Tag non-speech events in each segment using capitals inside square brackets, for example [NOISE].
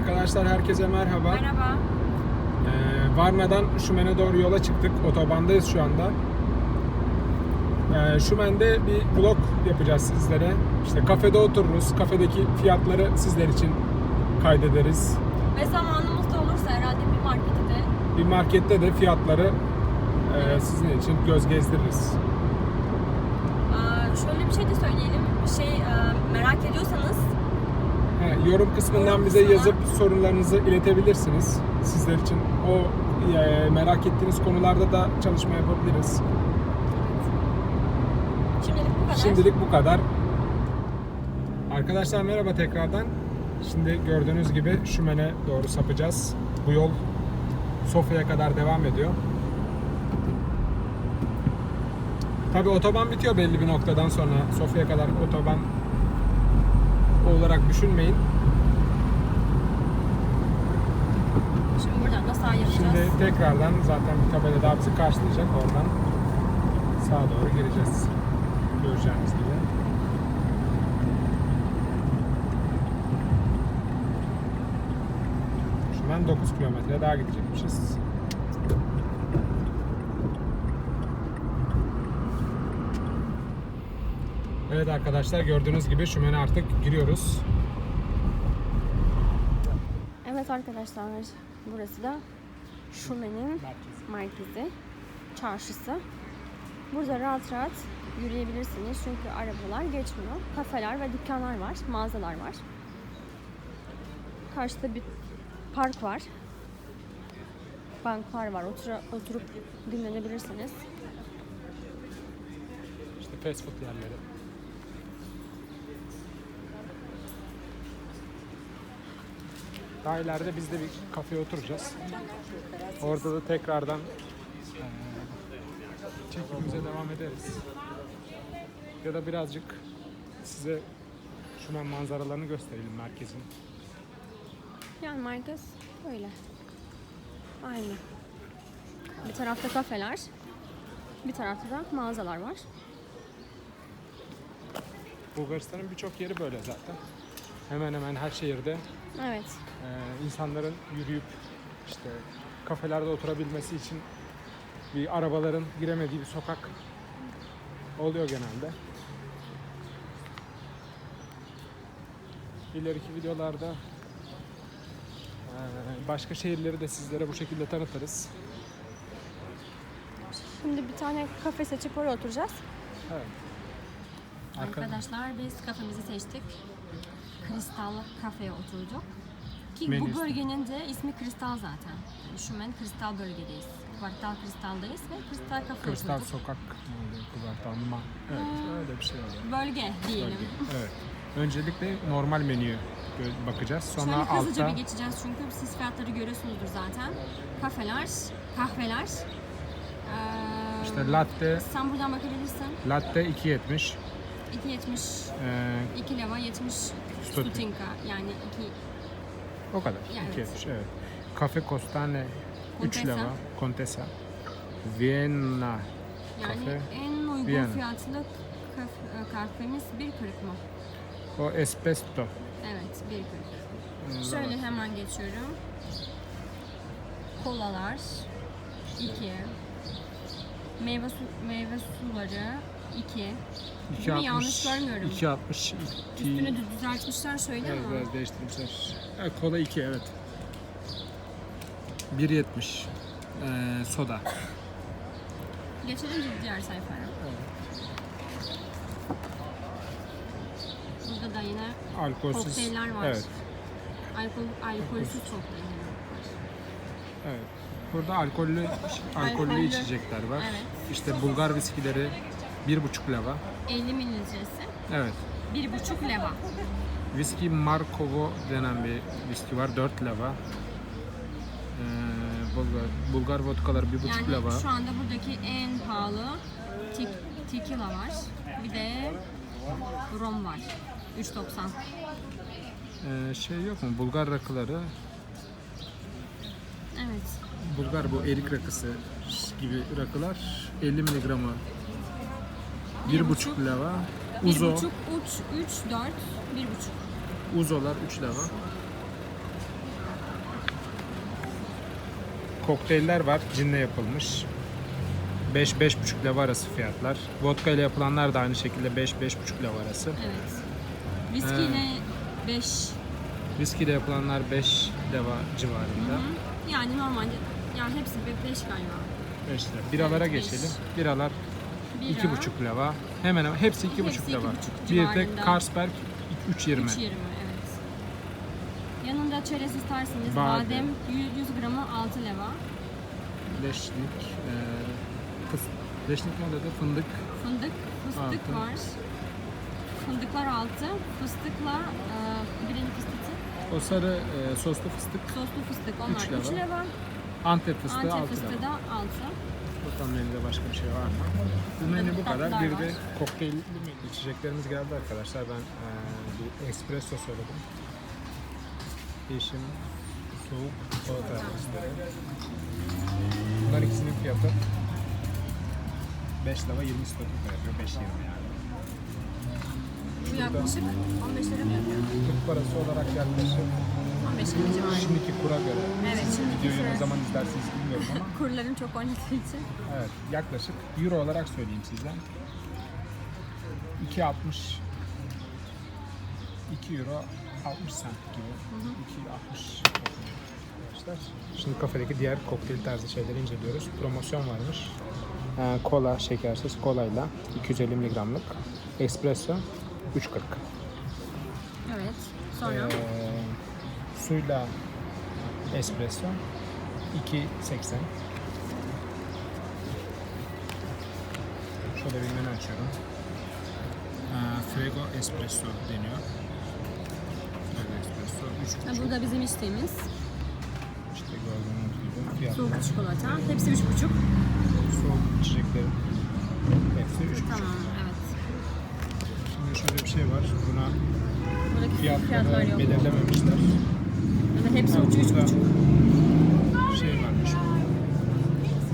Arkadaşlar herkese merhaba. Merhaba. Ee, Varna'dan Şumen'e doğru yola çıktık. Otobandayız şu anda. Ee, Şumen'de bir vlog yapacağız sizlere. İşte kafede otururuz. Kafedeki fiyatları sizler için kaydederiz. Ve zamanımız da olursa herhalde bir markete de Bir markette de fiyatları e, sizin için göz gezdiririz. Aa, şöyle bir şey de söyleyelim. Şey e, merak ediyorsanız Yorum kısmından bize yazıp sorularınızı iletebilirsiniz. Sizler için o e, merak ettiğiniz konularda da çalışma yapabiliriz. şimdilik bu kadar. Şimdilik bu kadar. Arkadaşlar merhaba tekrardan. Şimdi gördüğünüz gibi Şümen'e doğru sapacağız. Bu yol Sofya'ya kadar devam ediyor. Tabi otoban bitiyor belli bir noktadan sonra. Sofya'ya kadar otoban olarak düşünmeyin. Şimdi buradan da sağ yapacağız. Şimdi tekrardan zaten bir tabela daha bizi karşılayacak. Oradan sağa doğru gireceğiz. Göreceğiniz gibi. Şundan 9 kilometre daha gidecekmişiz. Evet arkadaşlar gördüğünüz gibi Şümen'e artık giriyoruz. Evet arkadaşlar burası da Şumen'in merkezi, çarşısı. Burada rahat rahat yürüyebilirsiniz çünkü arabalar geçmiyor. Kafeler ve dükkanlar var, mağazalar var. Karşıda bir park var. Banklar var. Otura, oturup dinlenebilirsiniz. İşte fast food yerleri. Daha ileride biz de bir kafeye oturacağız. Orada da tekrardan eee, çekimimize devam ederiz. Ya da birazcık size Şumen manzaralarını gösterelim merkezin. Yani merkez böyle. Aynı. Bir tarafta kafeler, bir tarafta da mağazalar var. Bulgaristan'ın birçok yeri böyle zaten. Hemen hemen her şehirde Evet. Ee, insanların yürüyüp işte kafelerde oturabilmesi için bir arabaların giremediği bir sokak oluyor genelde. İleriki videolarda ee, başka şehirleri de sizlere bu şekilde tanıtırız. Şimdi bir tane kafe seçip oraya oturacağız. Evet. Arka- Arkadaşlar biz kafemizi seçtik. Kristal kafeye oturduk. Ki Menüsü. bu bölgenin de ismi Kristal zaten. Yani Şumen Kristal bölgedeyiz. Kvartal Kristal'dayız ve Kristal kafe Kristal oturduk. sokak mı oluyor? Kızartma. Evet, öyle bir şey oluyor. Bölge diyelim. Evet. Öncelikle normal menüye gö- bakacağız. Sonra Şöyle hızlıca altta bir geçeceğiz çünkü siz fiyatları görüyorsunuzdur zaten. Kafeler, kahveler. Ee, işte latte, sen buradan bakabilirsin. latte 2.70. 2.70 Ee, 2 leva 70 Stutin. stutinka yani 2 o kadar. Yani 2.70 evet. Kafe Costane 3 Contessa. leva. Contessa. Vienna yani Kafe, en uygun Viyana. fiyatlı kaf- e, kahvemiz 1.40 mı? o Espresso. Evet 1.40. Hmm, Şöyle hemen geçiyorum. Kolalar 2 Meyve su, meyve suları 2 Değil mi? Yanlış görmüyorum. 2.60. Üstünü de düzeltmişler şöyle Evet, ama. biraz değiştirmişler. Evet, kola 2 evet. 1.70. Ee, soda. Geçelim diğer sayfaya. Burada da yine Alkolsüz. Kokteyller var. Evet. alkol, alkolsüz kokteyller var. Evet. Burada alkollü alkollü Alkollü. içecekler var. Evet. İşte Bulgar viskileri 1.5 leva. 50 mililitresi. Evet. 1,5 leva. Viski Markovo denen bir viski var 4 leva. Ee, Bulgar, Bulgar vodkaları 1.5 Yani leva. şu anda buradaki en pahalı tek, tequila var. Bir de rom var. 3.90. Ee, şey yok mu? Bulgar rakıları. Evet. Bulgar bu erik rakısı gibi rakılar 50 miligramı 1.5 leva. Uzo, 1,5, 3, 3, 4, 1,5. Uzolar 3 leva. kokteyller var. Cinle yapılmış. 5-5,5 leva arası fiyatlar. Vodka ile yapılanlar da aynı şekilde 5-5,5 leva arası. Evet. Viski ile 5 Viski ile yapılanlar 5 leva civarında. yani normalde yani hepsi 5 galiba. 5 lira. Biralara Evet, beş. geçelim. Biralar Bira, 2,5 leva. Hemen hemen hepsi 2,5 Hepsi. 2,5 Bir de civarında. Carlsberg 3,20. 3.20 evet. Yanında çerez isterseniz Badem. badem 100, 100 gramı 6 leva. Leşnik, e, fıs, leşnik ne dedi? Fındık. Fındık, fıstık Altı. var. Fındıklar 6, fıstıkla e, birinci fıstığı, O sarı e, soslu fıstık. soslu fıstık onlar 3 leva. leva. Antep fıstığı 6 Antep lira. fıstığı da 6. Bakalım menüde başka bir şey var mı? Bu menü bu kadar. Bir de kokteylli menü. içeceklerimiz geldi arkadaşlar. Ben e, bir espresso söyledim. Yeşim soğuk çikolata istedim. Bunlar ikisinin fiyatı 5 lira 20 stotik yapıyor. 5 20 yani. Bu yaklaşık 15 lira mı yapıyor? Türk parası olarak yaklaşık 15 lira civarı. şimdiki kura göre. Evet, şimdiki Videoyu kura. ne zaman izlersiniz bilmiyorum ama [LAUGHS] Kurların çok oynadığı için. Evet, yaklaşık euro olarak söyleyeyim sizden. 2.60 2 euro 60 cent gibi. 2.60 arkadaşlar. Şimdi kafedeki diğer kokteyl tarzı şeyleri inceliyoruz. Promosyon varmış. Ee, kola, şekersiz kolayla 250 mg'lık. Espresso 3.40. Evet. Sonra Ee, suyla espresso 2.80. Şöyle bir menü açıyorum. Ee, Fuego espresso deniyor. Fuego espresso 3.5. ha, burada bizim içtiğimiz İşte gördüğünüz gibi fiyatlar. soğuk çikolata. Hepsi 3,5. Soğuk içeceklerin hepsi 3.5. Tamam, evet. Şimdi şöyle bir şey var. Buna Buradaki fiyatlar fiyatları yok. belirlememişler. Evet, hepsi 3,5. Burada şey varmış.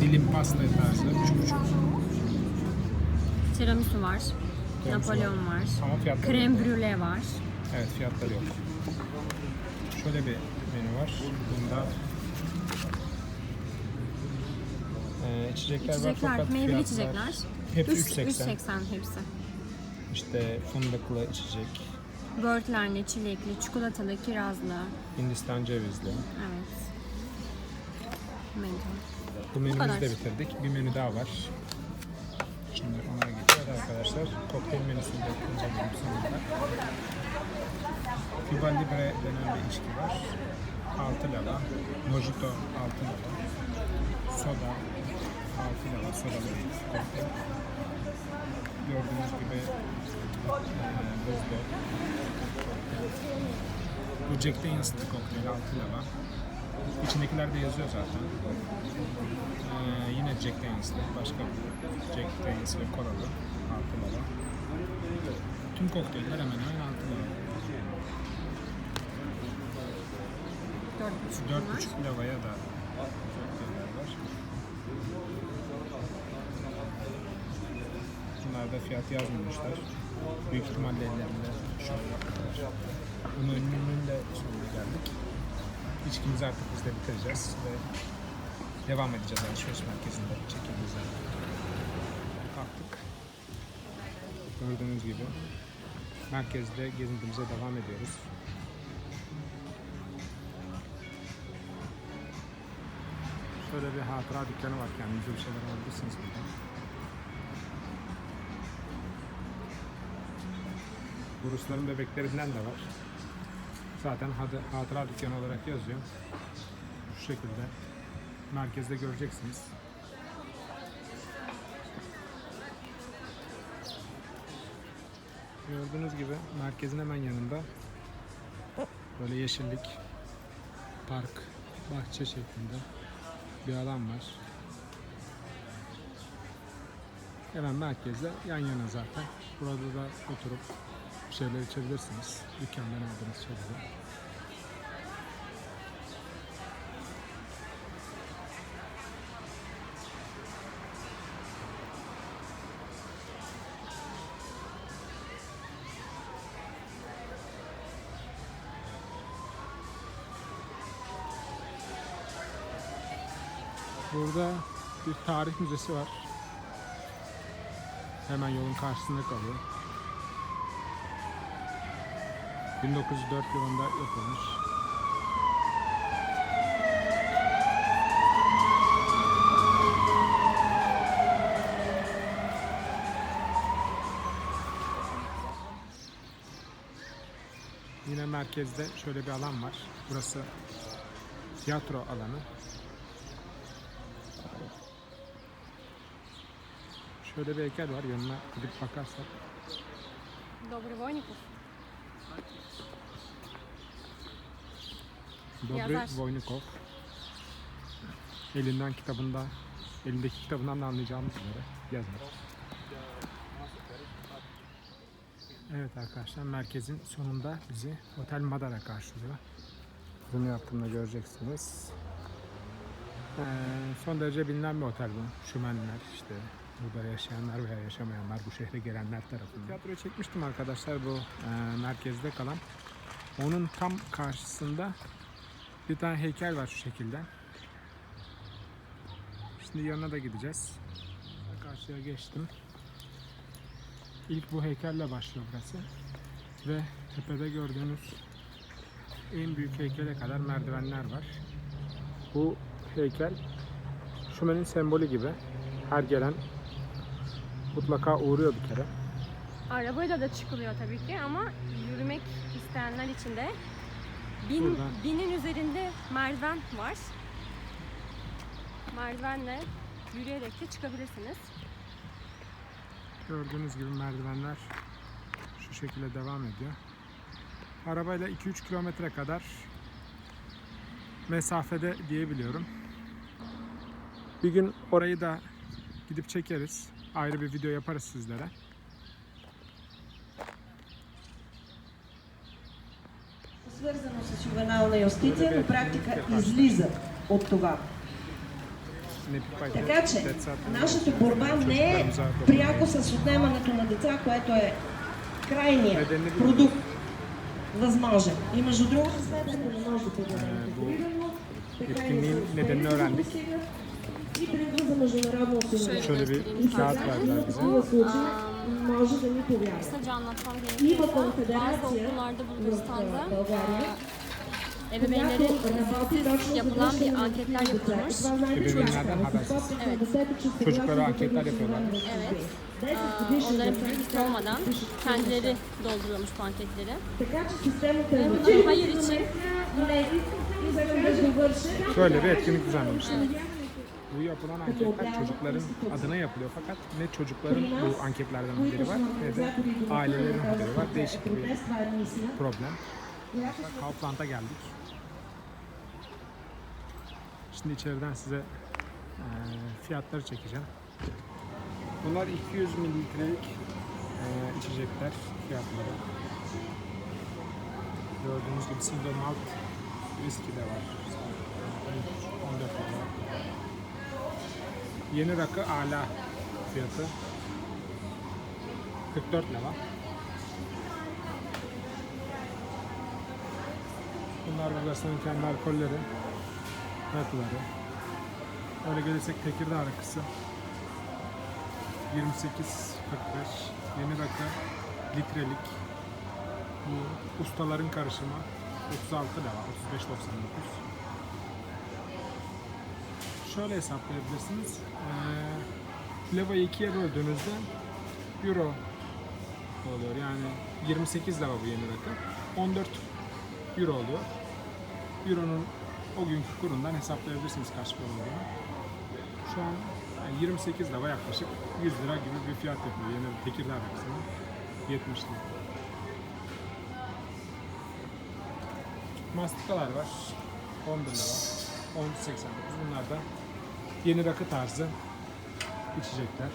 Dilim pasta tarzı 3.5. Tiramisu var. Tiramisu Napolyon var. Ama fiyatları Krem yok. brûlée var. Evet fiyatları yok. Şöyle bir menü var. Bunda e, içecekler, var İçecekler, fakat meyveli fiyatlar içecekler. hepsi Üç- 3.80. 3.80 hepsi. İşte fındıklı içecek, Böğürtlenli, çilekli, çikolatalı, kirazlı. Hindistan cevizli. Evet. Menü. Bu menümüzü de bitirdik. Bir menü daha var. Şimdi ona geçiyoruz arkadaşlar. Kokteyl menüsünü de inceleyelim sonunda. Cuba Libre denen bir içki var. 6 lira. Mojito 6 lira. Soda 6 lira. Sodalı bir kokteyl. Gördüğünüz gibi buzlu. Bu Jack Daniels'ın kokteyl 6 lira. İçindekilerde yazıyor zaten. Ee, yine Jack Daniels'lı. Başka Jack Daniels ve kolalı. 6 lira. Tüm kokteyller hemen hemen 6 lira. 4,5 bunlar. 4,5 levaya da kokteyller var. Bunlarda fiyat yazmamışlar. Büyük ihtimalle ellerinde şu an yaptılar. Bunun önünün de sonuna geldik. İçkimizi artık biz de bitireceğiz ve devam edeceğiz alışveriş merkezinde çekildiğimiz yerden. Kalktık. Gördüğünüz gibi merkezde gezintimize devam ediyoruz. Şöyle bir hatıra dükkanı var kendinize bir şeyler alabilirsiniz burada. Bu Rusların bebeklerinden de var. Zaten hatıra dükkanı olarak yazıyor. Şu şekilde merkezde göreceksiniz. Gördüğünüz gibi merkezin hemen yanında böyle yeşillik, park, bahçe şeklinde bir alan var. Hemen merkezde yan yana zaten. Burada da oturup şeyler içebilirsiniz. Dükkandan aldığınız şeyleri. Burada bir tarih müzesi var. Hemen yolun karşısında kalıyor. 1904 yılında yapılmış. Yine merkezde şöyle bir alan var. Burası tiyatro alanı. Şöyle bir heykel var yanına gidip bakarsak. Dobrovoynikov. Dobry Yazar. Voynikov. Elinden kitabında, elindeki kitabından da anlayacağımız üzere yazar. Evet arkadaşlar merkezin sonunda bizi Otel Madara karşılıyor. Bunu yaptığımda göreceksiniz. Ee, son derece bilinen bir otel bu. Şümenler işte burada yaşayanlar veya yaşamayanlar bu şehre gelenler tarafından. Tiyatroyu çekmiştim arkadaşlar bu e, merkezde kalan. Onun tam karşısında bir tane heykel var şu şekilde. Şimdi yanına da gideceğiz. Karşıya geçtim. İlk bu heykelle başlıyor burası. Ve tepede gördüğünüz en büyük heykele kadar merdivenler var. Bu heykel Şumen'in sembolü gibi. Her gelen mutlaka uğruyor bir kere. Arabayla da çıkılıyor tabii ki ama yürümek isteyenler için de bin, Buradan. binin üzerinde merdiven var. Merdivenle yürüyerek de çıkabilirsiniz. Gördüğünüz gibi merdivenler şu şekilde devam ediyor. Arabayla 2-3 kilometre kadar mesafede diyebiliyorum. Bir gün orayı da gidip çekeriz. Ayrı bir video yaparız sizlere. Свързано с ювенална юстиция, на практика излиза от това. Така че нашата борба не е пряко с отнемането на деца, което е крайният продукт възможен. И между другото, следващото не може да бъде Е, интегрирано. Така и не. И принудва за международно осигуряване. Şöyle bir kağıt verdiler В bize. Marjı da ne kovuyor? Kısaca anlatmam gerekiyorsa bazı okullarda Bulgaristan'da ebeveynlerin yapılan bir anketler yapılmış. Ebeveynlerden habersiz. Evet. Çocuklara anketler yapıyorlar. Evet. Aa, onların bilgisi olmadan kendileri dolduruyormuş bu anketleri. Ve hayır için Şöyle bir etkinlik düzenlemişler. Evet bu yapılan anketler çocukların adına yapılıyor fakat ne çocukların bu anketlerden haberi var ne de ailelerin haberi var. Değişik bir problem. Kaufland'a geldik. Şimdi içeriden size fiyatları çekeceğim. Bunlar 200 mililitrelik içecekler fiyatları. Gördüğünüz gibi single malt viski de var. 14 lira. Yeni rakı ala fiyatı. 44 lira. Bunlar Bulgaristan'ın kendi alkolleri, rakıları. Öyle gelirsek Tekirdağ rakısı. 28 45 yeni rakı litrelik. Bu ustaların karışımı 36 lira 35.99 şöyle hesaplayabilirsiniz ee, levayı ikiye böldüğünüzde euro oluyor yani 28 lira bu yeni rakı 14 euro oluyor euronun o günkü kurundan hesaplayabilirsiniz kaç para olduğunu şu an yani 28 lira yaklaşık 100 lira gibi bir fiyat yapıyor yeni Tekirdağ rakısının 70 lira. Mastikalar var. 11 lira. 10.89. Bunlar da yeni rakı tarzı içecekler.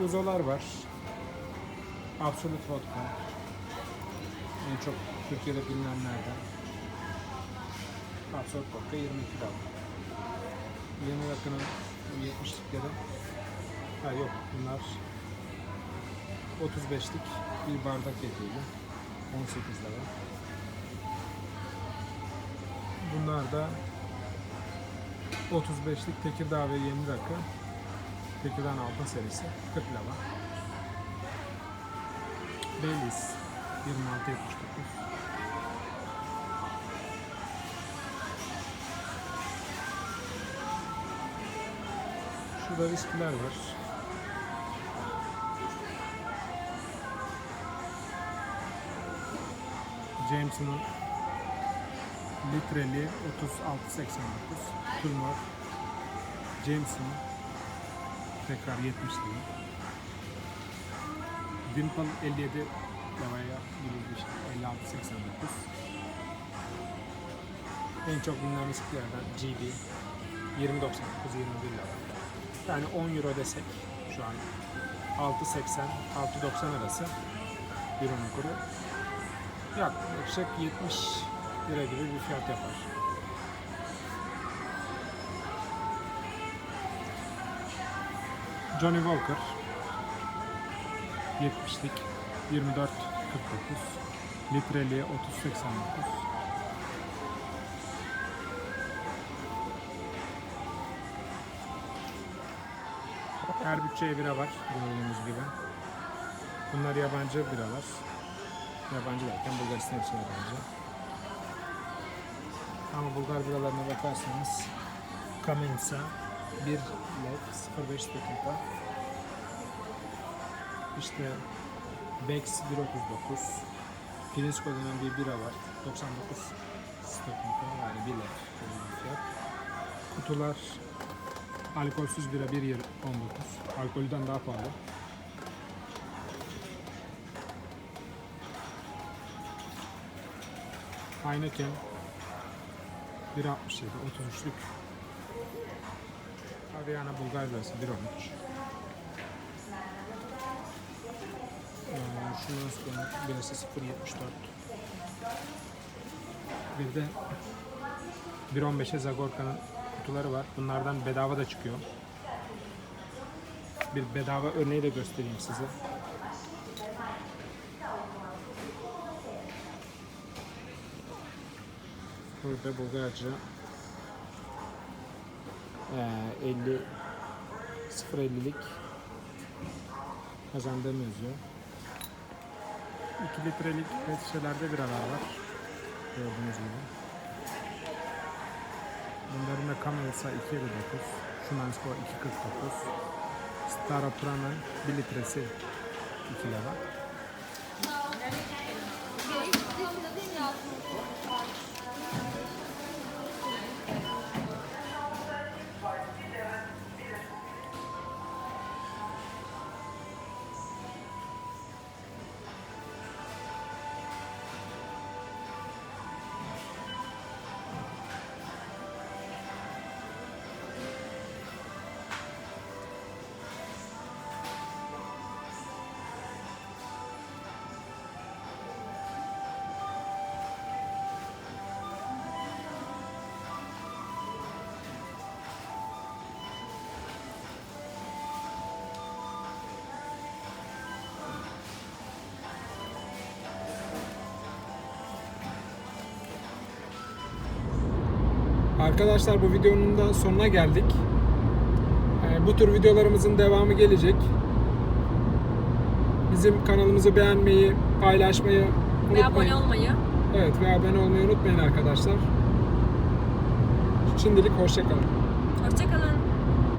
Uzolar var. Absolut Vodka. En çok Türkiye'de bilinenlerden. Absolut Vodka 22 lira. Yeni rakının bu 70'likleri. Ha yok bunlar 35'lik bir bardak yapıyordu. 18 lira. Bunlar da 35'lik Tekirdağ ve Yeni Rakı. Tekirdağ'ın altın serisi 40 lira. Baileys 26.79. Şurada viskiler var. Jameson'un litreli 36.89 Tulmor Jameson. Tekrar 70 lira. Dimple 57 liraya bir şey 56.89 en çok bilinen viskilerden GB 20.99 21 lira. Yani 10 euro desek şu an 6.80 6.90 arası Euro'nun kuru. Yaklaşık 70 lira gibi bir fiyat yapar. Johnny Walker 70'lik 24.49 litreli 30.89 Her bütçeye bira var gördüğünüz gibi. Bunlar yabancı biralar. Yabancı derken Bulgaristan için yabancı. Ama Bulgar biralarına bakarsanız Kamensa 1 led 0.5 dakika. İşte Bex 1.39 Filisco denen bir bira var. 99 dakika yani 1 led gibi bir fiyat. Kutular alkolsüz bira 1.19 Alkolden daha pahalı. Heineken 1.67 33'lük Aviana Bulgar birası 1.13 ee, Şumansko'nun birası 0.74 Bir de 1.15'e Zagorka'nın kutuları var. Bunlardan bedava da çıkıyor. Bir bedava örneği de göstereyim size. Burada Bulgarca eee, 50 0.50'lik kazandığım yazıyor. 2 litrelik pet şişelerde biralar var. Gördüğünüz gibi. Bunların da Kamelsa 2.59, Shumansko 2.49, Staroprana 1 litresi 2 lira. Arkadaşlar bu videonun da sonuna geldik. Ee, bu tür videolarımızın devamı gelecek. Bizim kanalımızı beğenmeyi, paylaşmayı Ve abone olmayı. Evet ve abone olmayı unutmayın arkadaşlar. Şimdilik hoşçakalın. Hoşçakalın.